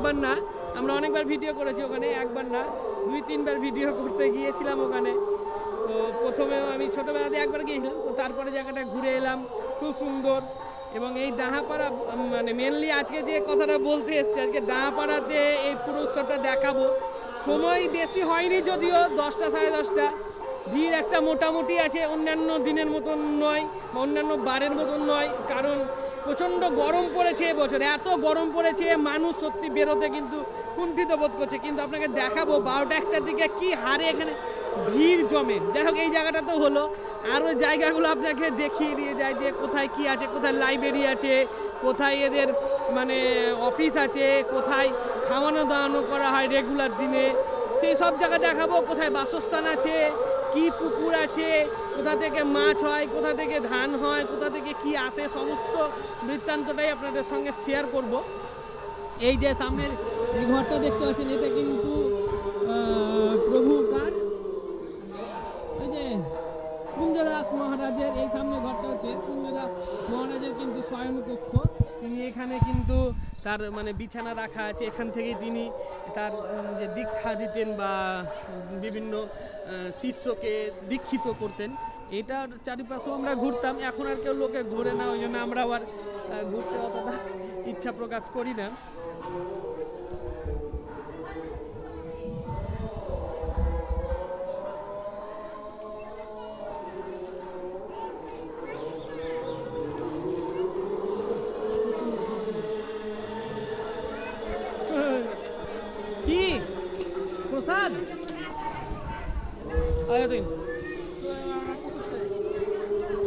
একবার না, আমরা অনেকবার ভিডিও করেছি ওখানে, একবার না, দুই তিনবার ভিডিও করতে গিয়েছিলাম ওখানে। তো প্রথমেও আমি ছোটোবেলাতে একবার গিয়েছিলাম, তো তারপরে জায়গাটা ঘুরে এলাম, খুব সুন্দর। এবং এই ডাহাপাড়া মানে মেনলি আজকে যে কথাটা বলতে এসছি, আজকে ডাহাপাড়াতে এই পুরো উৎসবটা দেখাবো। সময় বেশি হয়নি যদিও, দশটা সাড়ে দশটা। ভিড় একটা মোটামুটি আছে, অন্যান্য দিনের মতন নয়, বা অন্যান্য বারের মতন নয়, কারণ প্রচণ্ড গরম পড়েছে এবছর। এত গরম পড়েছে, মানুষ সত্যি বেরোতে কিন্তু কুণ্ঠিত বোধ করছে। কিন্তু আপনাকে দেখাবো বারোটা একটার দিকে কি হারে এখানে ভিড় জমে। যাই হোক, এই জায়গাটা তো হলো। আরও জায়গাগুলো আপনাকে দেখিয়ে দিয়ে যায় যে কোথায় কি আছে, কোথায় লাইব্রেরি আছে, কোথায় এদের মানে অফিস আছে, কোথায় খাওয়ানো দাওয়ানো করা হয় রেগুলার দিনে। সেই সব জায়গা দেখাবো, কোথায় বাসস্থান আছে কি পুকুর আছে, কোথা থেকে মাছ হয়, কোথা থেকে ধান হয়, কোথা থেকে কি আসে, সমস্ত বৃত্তান্তটাই আপনাদের সঙ্গে শেয়ার করব। এই যে সামনের এই ঘরটা দেখতে পাচ্ছেন, এটা কিন্তু প্রভু কার এই যে কুঞ্জদাস মহারাজের এই সামনে ঘরটা হচ্ছে কুঞ্জদাস মহারাজের কিন্তু শয়ন কক্ষ তিনি এখানে কিন্তু তার মানে বিছানা রাখা আছে। এখান থেকে তিনি তার যে দীক্ষা দিতেন বা বিভিন্ন শিষ্যকে দীক্ষিত করতেন। এটার চারিপাশেও আমরা ঘুরতাম। এখন আর কেউ লোকে ঘুরে না, ওই জন্য আমরা আবার ঘুরতে অতটা ইচ্ছা প্রকাশ করি না।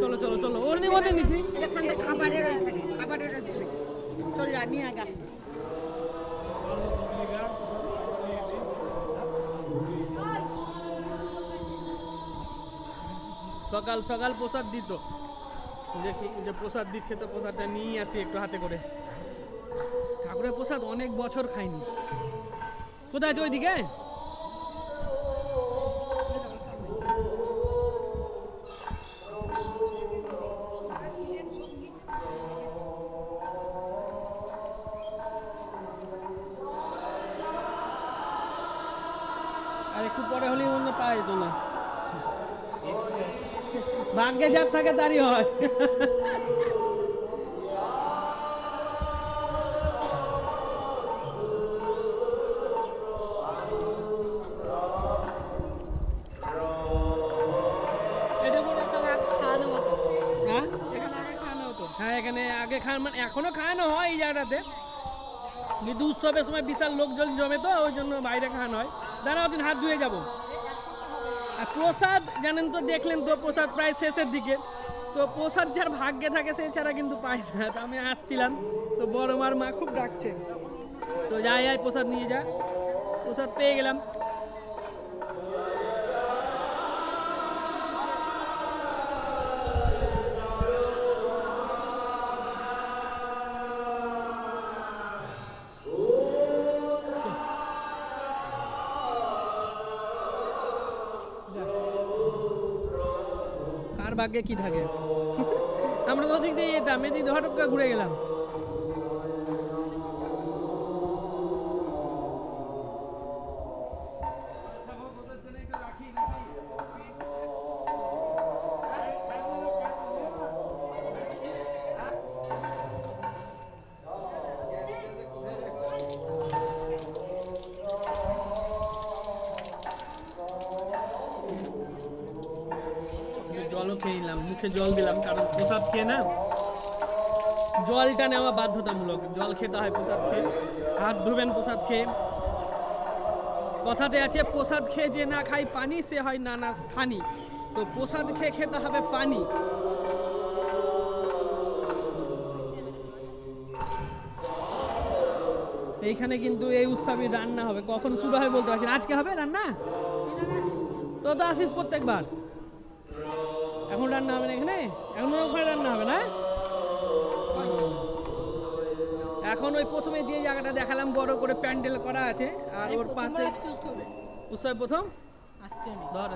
চলো চলো চলো। ওর নিয়ে নিচ্ছি। খাবারের খাবারের চল নিয়ে আগা সকাল সকাল প্রসাদ দিত। দেখি যে প্রসাদ দিচ্ছে তো প্রসাদটা নিয়ে আসি একটু হাতে করে। ঠাকুরের প্রসাদ অনেক বছর খাইনি। কোথায় আছে ওইদিকে? একটু পরে হলেই মনে হয় পাওয়া যেত না। ভাগ্যে যার থাকে তারই হয়। হ্যাঁ? হ্যাঁ এখানে আগে খান মানে এখনও খাওয়ানো হয় এই জায়গাটাতে। কিন্তু উৎসবের সময় বিশাল লোকজন জমে তো ওই জন্য বাইরে খাওয়ানো হয়। দাঁড়াও দিন হাত ধুয়ে যাব। আর প্রসাদ, জানেন তো, দেখলেন তো, প্রসাদ প্রায় শেষের দিকে। তো প্রসাদ যার ভাগ্যে থাকে সে ছাড়া কিন্তু পায় না। আমি আসছিলাম। তো বড় মার মা খুব ডাকছে। তো যাই যাই, প্রসাদ নিয়ে যা। প্রসাদ পেয়ে গেলাম। ভাগ্যে কি থাকে? আমরা তো দিক দিয়ে যেতাম এদিক হঠাৎ করে ঘুরে গেলাম। খেয়ে নিলাম, মুখে জল দিলাম, কারণ প্রসাদ খেয়ে না? জলটা নেওয়া বাধ্যতামূলক। জল খেতে হয় প্রসাদ খেয়ে। হাত ধুবেন প্রসাদ খেয়ে। কথাতে আছে, প্রসাদ খেয়ে যে না খায় পানি, সে হয় নানা স্থানী। তো প্রসাদ খেয়ে খেতে হবে পানি। এইখানে কিন্তু এই উৎসবে রান্না হবে। কখন শুরু হবে বলতে পারছি আজকে হবে রান্না? তো তো আসিস প্রত্যেকবার। রান্না হবে না এখানে? এখন ওখানে রান্না হবে না? এখন ওই প্রথমে যে জায়গাটা দেখালাম বড় করে প্যান্ডেল করা আছে আর ওর পাশে উৎসব প্রথম? আসছে ধর।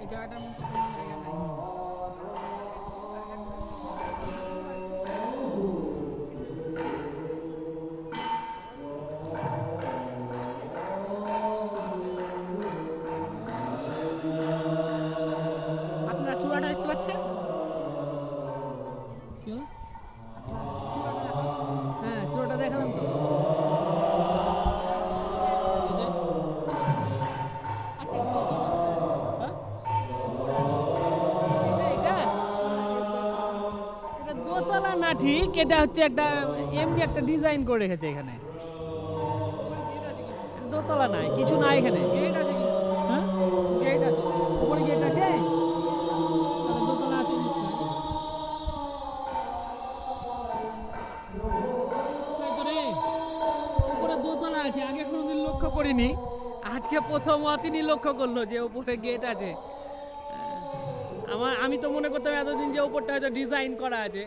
এই জায়গাটার চূড়াটা দেখতে পাচ্ছেন? কি? হ্যাঁ চোরটা দেখালাম তো। দোতলা না ঠিক এটা হচ্ছে একটা এমনি একটা ডিজাইন করে রেখেছে এখানে। দোতলা নাই কিছু নাই এখানে। গেট আছে কিন্তু। হ্যাঁ? গেট আছে। উপরে গেট দোতলা আছে আগে কোনোদিন লক্ষ্য করিনি। আজকে প্রথম অতিনি লক্ষ্য করল যে উপরে গেট আছে। আমার আমি তো মনে করতাম এতদিন যে ওপরটা হয়তো ডিজাইন করা আছে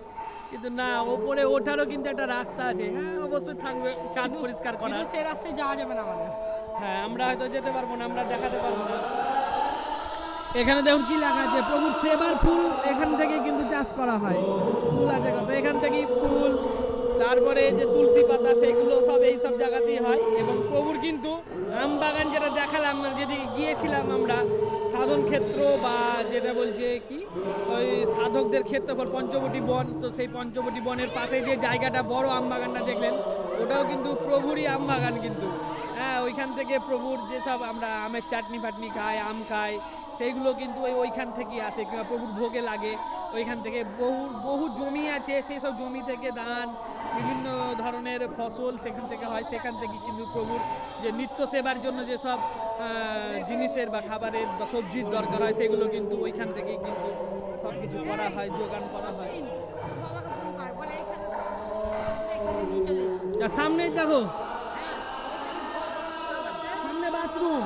কিন্তু না ওপরে ওঠারও কিন্তু একটা রাস্তা আছে। হ্যাঁ অবশ্যই থাকবে কাজ পরিষ্কার করা। সেই রাস্তায় যাওয়া যাবে না আমাদের। হ্যাঁ আমরা হয়তো যেতে পারব না আমরা দেখাতে পারব না। এখানে দেখুন কি লেখা আছে প্রভুর সেবার ফুল এখান থেকে কিন্তু চাষ করা হয়। ফুল আছে কত? এখান থেকেই ফুল তারপরে যে তুলসী পাতা সেগুলো সব এই সব জায়গাতেই হয় এবং প্রভুর কিন্তু আম বাগান যেটা দেখালাম যেদিকে গিয়েছিলাম আমরা, সাধন ক্ষেত্র বা যেটা বলছে কি, ওই সাধকদের ক্ষেত্রফল, পঞ্চবটি বন, তো সেই পঞ্চবটি বনের পাশে যে জায়গাটা, বড় আম বাগানটা দেখলেন, ওটাও কিন্তু প্রভুরই আম বাগান কিন্তু। হ্যাঁ ওইখান থেকে প্রভুর যেসব আমরা আমের চাটনি ফাটনি খাই, আম খাই সেইগুলো কিন্তু ওই ওইখান থেকেই আসে, কিংবা প্রভুর ভোগে লাগে। ওইখান থেকে বহু বহু জমি আছে, সেই সব জমি থেকে ধান, বিভিন্ন ধরনের ফসল সেখান থেকে হয়। সেখান থেকে কিন্তু প্রভুর যে নিত্য সেবার জন্য যেসব জিনিসের বা খাবারের বা সবজির দরকার হয়, সেগুলো কিন্তু ওইখান থেকেই কিন্তু সব কিছু করা হয়, যোগান করা হয়। সামনেই দেখো, সামনে বাথরুম।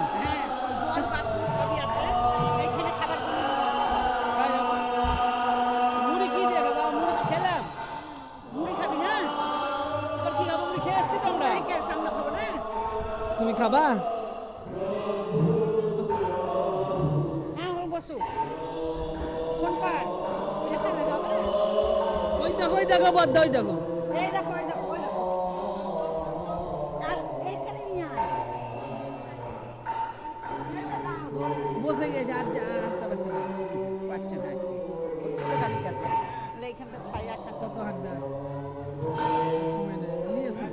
তুমি খাবা? হ্যাঁ ওই দেখো ওই দেখো বদ্ধ ওই দেখো। বসে গেছে আর যা হাঁটতে পারছে না পাচ্ছে না এইখানটা ছায়া কত হাঁটবে? নিয়ে এসো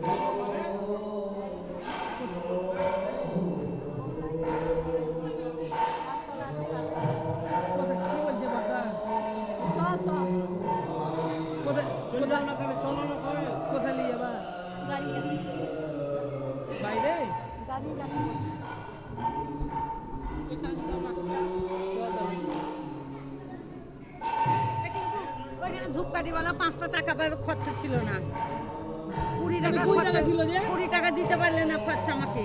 কোথায় নিয়ে যাবা? বাইরে? ওইখানে ধূপকাঠিওয়ালা পাঁচটা টাকা পাবে খরচা ছিল না। কুড়ি টাকা কুড়ি টাকা খরচা- ছিল যে? কুড়ি টাকা দিতে পারলে না খরচা আমাকে।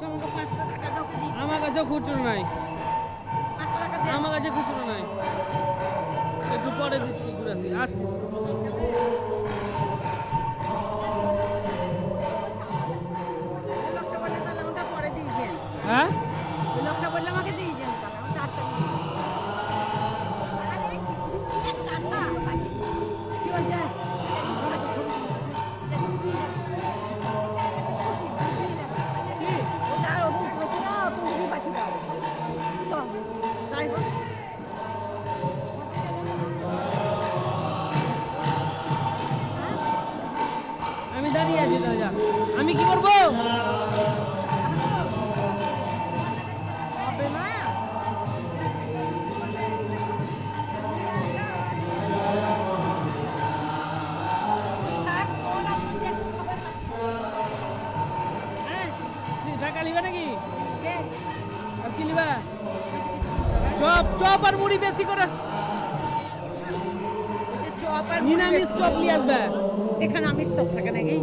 তোমাকে পাঁচটা টাকা দাও আমার কাছে খুচরো নাই। আমার কাছে খুচরো নাই। একটু পরে দিচ্ছি। আসি আসছি। হ্যাঁ? আর মুড়ি বেশি করে। চপ আর নিরামিষ চপ নিয়ে আসবে এখানে আমিষ চপ থাকে নাকি?